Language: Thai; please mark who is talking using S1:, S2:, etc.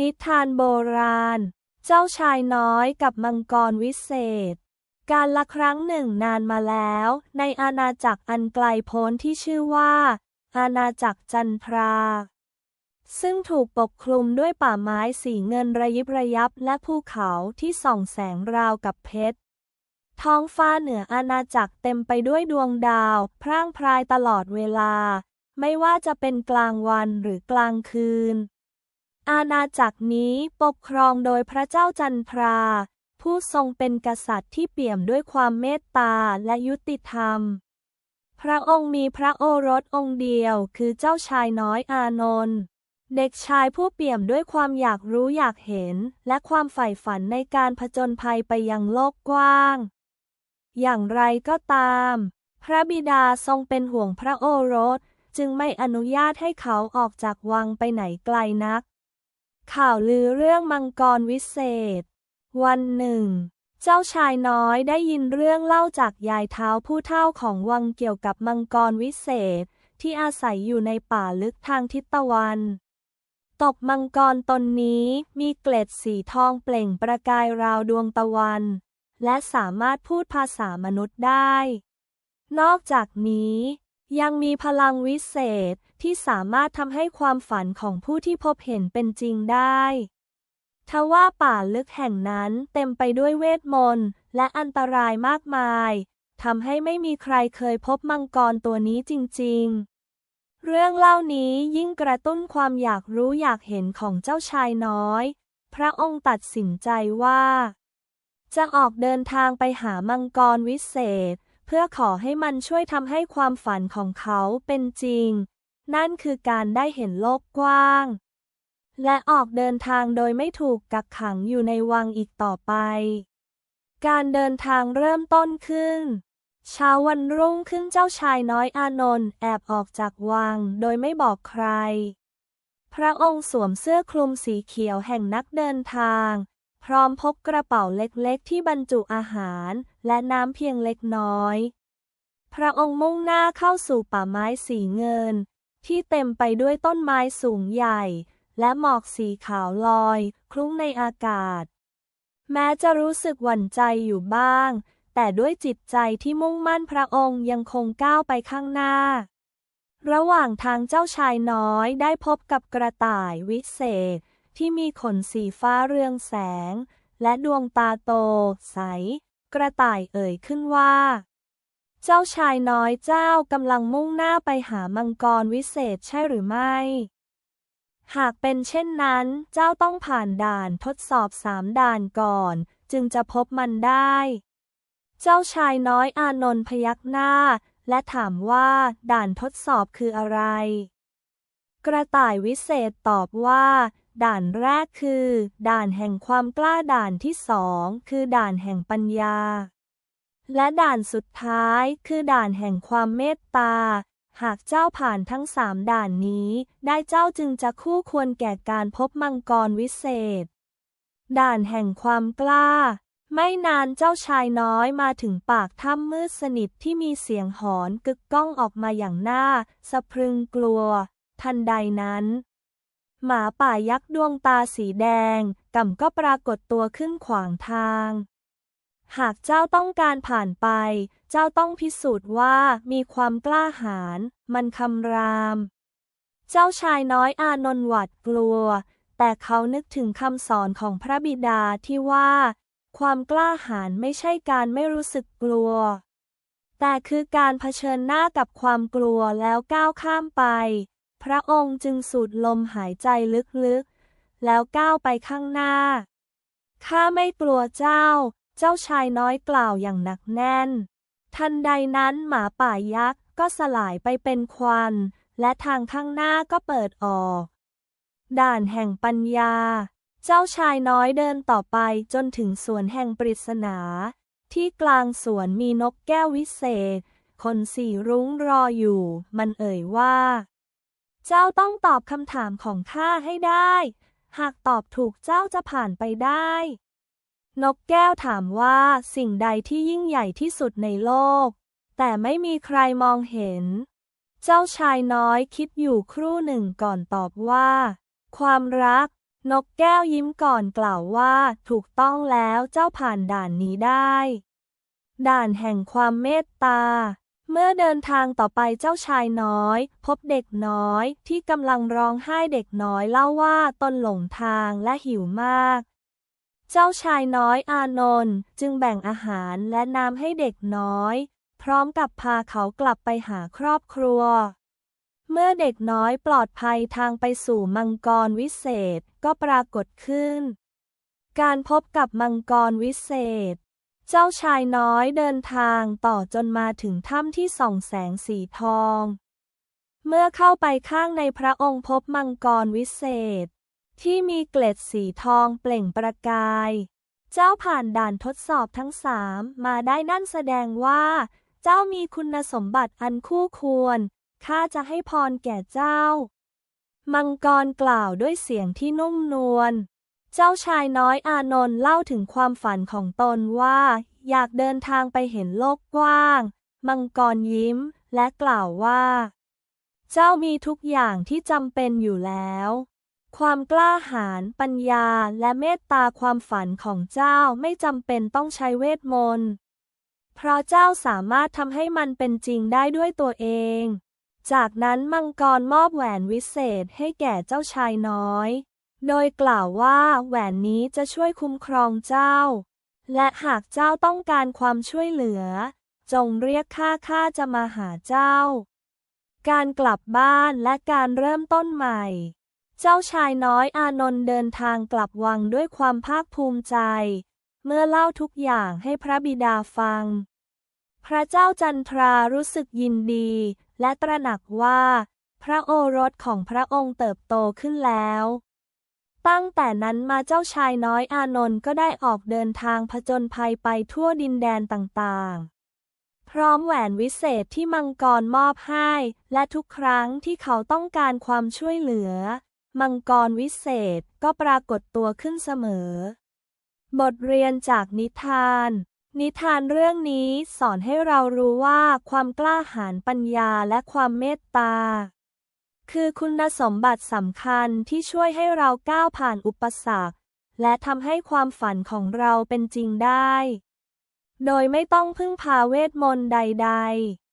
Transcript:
S1: นิทานโบราณ เจ้าชายน้อยกับมังกรวิเศษ การละครั้งหนึ่งนานมาแล้ว ในอาณาจักรอันไกลโพ้นที่ชื่อว่า อาณาจักรจันทรา ซึ่งถูกปกคลุมด้วยป่าไม้สีเงินระยิบระยับและภูเขาที่ส่องแสงราวกับเพชร ท้องฟ้าเหนืออาณาจักรเต็มไปด้วยดวงดาว พร่างพรายตลอดเวลา ไม่ว่าจะเป็นกลางวันหรือกลางคืน อาณาจักรนี้ปกครองโดยพระเจ้าจันทรา ผู้ทรงเป็นกษัตริย์ที่เปี่ยมด้วยความเมตตาและยุติธรรม พระองค์มีพระโอรสองค์เดียวคือเจ้าชายน้อยอานนท์เด็กชายผู้เปี่ยมด้วยความอยากรู้อยากเห็น และความใฝ่ฝันในการผจญภัยไปยังโลกกว้าง อย่างไรก็ตาม พระบิดาทรงเป็นห่วงพระโอรส จึงไม่อนุญาตให้เขาออกจากวังไปไหนไกลนัก ข่าวลือเรื่องมังกรวิเศษ วันหนึ่ง เจ้าชายน้อยได้ยินเรื่องเล่าจากยายเท้าผู้เฒ่าของวังเกี่ยวกับมังกรวิเศษ ที่อาศัยอยู่ในป่าลึกทางทิศตะวัน ตกมังกรตนนี้มีเกล็ดสีทองเปล่งประกายราวดวงตะวัน และสามารถพูดภาษามนุษย์ได้ นอกจากนี้ ยังมีพลังวิเศษที่สามารถทำให้ความฝันของผู้ที่พบเห็นเป็นจริงได้ทว่าป่าลึกแห่งนั้นเต็มไปด้วยเวทมนต์และอันตรายมากมาย ทำให้ไม่มีใครเคยพบมังกรตัวนี้จริง ๆ เรื่องเล่านี้ยิ่งกระตุ้นความอยากรู้อยากเห็นของเจ้าชายน้อย พระองค์ตัดสินใจว่า จะออกเดินทางไปหามังกรวิเศษ เพื่อขอให้มันช่วยทำให้ความฝันของเขาเป็นจริง นั่นคือการได้เห็นโลกกว้าง และออกเดินทางโดยไม่ถูกกักขังอยู่ในวังอีกต่อไป การเดินทางเริ่มต้นขึ้น เช้าวันรุ่งขึ้นเจ้าชายน้อยอานนท์แอบออกจากวังโดยไม่บอกใคร พระองค์สวมเสื้อคลุมสีเขียวแห่งนักเดินทาง พร้อมพกกระเป๋าเล็กๆ ที่บรรจุอาหารและน้ำเพียงเล็กน้อย พระองค์มุ่งหน้าเข้าสู่ป่าไม้สีเงิน ที่เต็มไปด้วยต้นไม้สูงใหญ่ และหมอกสีขาวลอย คลุ้งในอากาศ แม้จะรู้สึกหวั่นใจอยู่บ้าง แต่ด้วยจิตใจที่มุ่งมั่นพระองค์ยังคงก้าวไปข้างหน้า ระหว่างทางเจ้าชายน้อยได้พบกับกระต่ายวิเศษ ที่มีขนสีฟ้าเรืองแสง และดวงตาโต ใส กระต่ายเอ่ยขึ้นว่า เจ้าชายน้อยเจ้ากำลังมุ่งหน้าไปหามังกรวิเศษใช่หรือไม่ หากเป็นเช่นนั้นเจ้าต้องผ่านด่านทดสอบสามด่านก่อน จึงจะพบมันได้ เจ้าชายน้อยอานนท์พยักหน้า และถามว่าด่านทดสอบคืออะไร กระต่ายวิเศษตอบว่า ด่านแรกคือ ด่านแห่งความกล้าด่านที่สองคือด่านแห่งปัญญา และด่านสุดท้ายคือด่านแห่งความเมตตา หากเจ้าผ่านทั้งสามด่านนี้ ได้เจ้าจึงจะคู่ควรแก่การพบมังกรวิเศษ ด่านแห่งความกล้า ไม่นานเจ้าชายน้อยมาถึงปากถ้ำมืดสนิทที่มีเสียงหอนกึกก้องออกมาอย่างน่าสะพรึงกลัว ทันใดนั้น หมาป่ายักษ์ดวงตาสีแดงก่ำก็ปรากฏตัวขึ้นขวางทาง หากเจ้าต้องการผ่านไป เจ้าต้องพิสูจน์ว่ามีความกล้าหาญมันคำราม เจ้าชายน้อยอานนท์หวาดกลัว แต่เขานึกถึงคำสอนของพระบิดาที่ว่า ความกล้าหาญไม่ใช่การไม่รู้สึกกลัว แต่คือการเผชิญหน้ากับความกลัวแล้วก้าวข้ามไป พระองค์จึงสูดลมหายใจลึกๆ แล้วก้าวไปข้างหน้า ข้าไม่กลัวเจ้า เจ้าชายน้อยกล่าวอย่างหนักแน่น ทันใดนั้นหมาป่ายักษ์ก็สลายไปเป็นควัน และทางข้างหน้าก็เปิดออก ด่านแห่งปัญญา เจ้าชายน้อยเดินต่อไปจนถึงสวนแห่งปริศนา ที่กลางสวนมีนกแก้ววิเศษ คนสีรุ้งรออยู่ มันเอ่ยว่า เจ้าต้องตอบคำถามของข้าให้ได้ หากตอบถูกเจ้าจะผ่านไปได้ นกแก้วถามว่าสิ่งใดที่ยิ่งใหญ่ที่สุดในโลก แต่ไม่มีใครมองเห็น เจ้าชายน้อยคิดอยู่ครู่หนึ่งก่อนตอบว่า ความรัก นกแก้วยิ้มก่อนกล่าวว่าถูกต้องแล้วเจ้าผ่านด่านนี้ได้ ด่านแห่งความเมตตา เมื่อเดินทางต่อไปเจ้าชายน้อย พบเด็กน้อยที่กำลังร้องไห้เด็กน้อยเล่าว่าตนหลงทางและหิวมาก เจ้าชายน้อยอานนท์จึงแบ่งอาหารและน้ำให้เด็กน้อย พร้อมกับพาเขากลับไปหาครอบครัว เมื่อเด็กน้อยปลอดภัยทางไปสู่มังกรวิเศษก็ปรากฏขึ้น การพบกับมังกรวิเศษ เจ้าชายน้อยเดินทางต่อจนมาถึงถ้ำที่ส่องแสงสีทอง เมื่อเข้าไปข้างในพระองค์พบมังกรวิเศษ ที่มีเกล็ดสีทองเปล่งประกาย เจ้าผ่านด่านทดสอบทั้งสามมาได้นั่นแสดงว่า เจ้ามีคุณสมบัติอันคู่ควร ข้าจะให้พรแก่เจ้า มังกรกล่าวด้วยเสียงที่นุ่มนวล เจ้าชายน้อยอานนท์เล่าถึงความฝันของตนว่า อยากเดินทางไปเห็นโลกกว้าง มังกรยิ้ม และกล่าวว่า เจ้ามีทุกอย่างที่จำเป็นอยู่แล้ว ความกล้าหาญปัญญาและเมตตาความฝันของเจ้าไม่จำเป็นต้องใช้เวทมนต์เพราะเจ้าสามารถทำให้มันเป็นจริงได้ด้วยตัวเอง จากนั้นมังกรมอบแหวนวิเศษให้แก่เจ้าชายน้อย โดยกล่าวว่าแหวนนี้จะช่วยคุ้มครองเจ้า และหากเจ้าต้องการความช่วยเหลือ จงเรียกข้าข้าจะมาหาเจ้า การกลับบ้านและการเริ่มต้นใหม่ เจ้าชายน้อยอานนท์เดินทางกลับวังด้วยความภาคภูมิใจ เมื่อเล่าทุกอย่างให้พระบิดาฟัง พระเจ้าจันทรารู้สึกยินดี และตระหนักว่า พระโอรสของพระองค์เติบโตขึ้นแล้ว ตั้งแต่นั้นมาเจ้าชายน้อยอานนท์ก็ได้ออกเดินทางผจญภัยไปทั่วดินแดนต่างๆ พร้อมแหวนวิเศษที่มังกรมอบให้ และทุกครั้งที่เขาต้องการความช่วยเหลือ มังกรวิเศษก็ปรากฏตัวขึ้นเสมอ บทเรียนจากนิทาน นิทานเรื่องนี้สอนให้เรารู้ว่าความกล้าหาญปัญญาและความเมตตา คือคุณสมบัติสำคัญที่ช่วยให้เราก้าวผ่านอุปสรรค และทำให้ความฝันของเราเป็นจริงได้ โดยไม่ต้องพึ่งพาเวทมนต์ใด ๆ